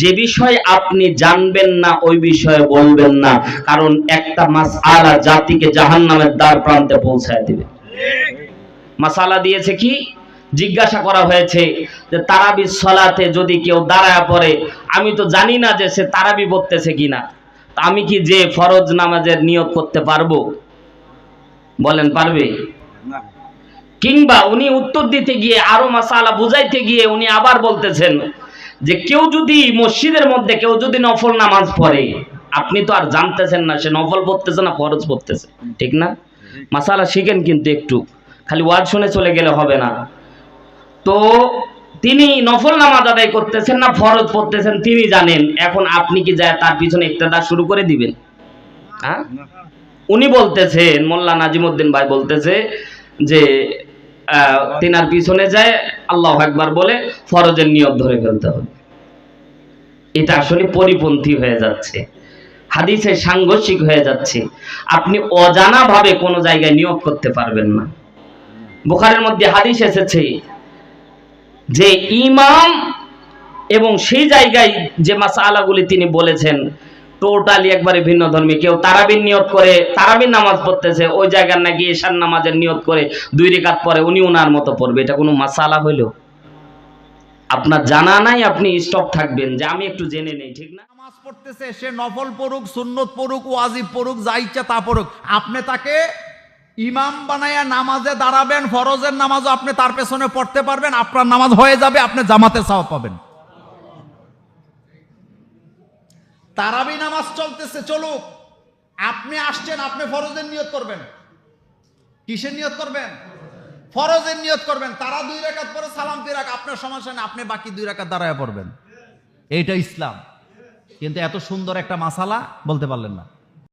যে বিষয় আপনি জানবেন না ওই বিষয়ে বলবেন না। কারণ একটা মাস আলা জাতিকে জাহান নামের দ্বার প্রান্তে পৌঁছায় দিবে। মাসালা দিয়েছে কি? জিজ্ঞাসা করা হয়েছে যে তারাবি সলাতে যদি কেউ দাঁড়ায় পড়ে আমি তো জানি না যে সে তারাবি পড়তেছে কিনা। তা আমি কি যে ফরজ নামাজের নিয়োগ করতে পারব? বলেন পারবে? কিংবা উনি উত্তর দিতে গিয়ে আরও মাসালা বুঝাইতে গিয়ে উনি আবার বলতেছেন যে কেউ যদি মসজিদের মধ্যে কেউ যদি নফল নামাজ পড়ে, আপনি তো আর জানতেছেন না, সে নফল পড়তেছে না, ফরজ পড়তেছে। ঠিক না? মাসালা শিখেন কিন্তু একটু। খালি ওয়াজ শুনে চলে গেলে হবে না। তো তিনি নফল নামাজ আদায় করতেছেন না, ফরজ পড়তেছেন, তিনি জানেন। এখন আপনি কি যায় তার পিছনে ইক্তেদা শুরু করে দিবেন? হ্যাঁ? উনি বলতেছেন, মোল্লা নাজিমুদ্দিন ভাই বলতেছে যে তিনার পিছনে যায়, আল্লাহ একবার বলে ফরজের নিয়ত ধরে ফেলতে হবে। এটা আসলে পরিপন্থী হয়ে যাচ্ছে। হাদিসে সাংঘর্ষিক হয়ে যাচ্ছে। আপনি অজানা ভাবে কোনো জায়গায় নিয়োগ করতে পারবেন না। বুখারের মধ্যে হাদিস এসেছে যে ইমাম এবং সেই জায়গায় যে মাসালাগুলি তিনি বলেছেন, টোটালি একবারে ভিন্ন ধর্মী। কেউ তারাবির নিয়ত করে, তারাবির নামাজ পড়তেছে, ওই জায়গার নাকি এশার নামাজের নিয়ত করে, দুই রেখাত পরে উনি উনার মতো পড়বে। এটা কোনো মাসালা হইল? আপনার জানা নাই, আপনি স্টপ থাকবেন। যে আমি একটু জেনে নেই, ঠিক না? নামাজ পড়তেছে, সে নফল পড়ুক, সুন্নত পড়ুক, ওয়াজিব পড়ুক, যা ইচ্ছা তা পড়ুক। আপনি তাকে ইমাম বানায়া নামাজে দাঁড়াবেন, ফরজের নামাজও আপনি তার পেছনে পড়তে পারবেন, আপনার নামাজ হয়ে যাবে, আপনি জামাতে সওয়াব পাবেন। তারাবি নামাজ চলতেছে, চলুক। আপনি আসছেন, আপনি ফরজের নিয়ত করবেন। কিসের নিয়ত করবেন? ফরজের নিয়ত করবেন, তারা দুই রাকাত পরে সালাম রাখ, আপনার সমস্যা না আপনি বাকি দুই রাকাত দাঁড়ায় পড়বেন। এইটা ইসলাম। কিন্তু এত সুন্দর একটা মাসালা বলতে পারলেন না।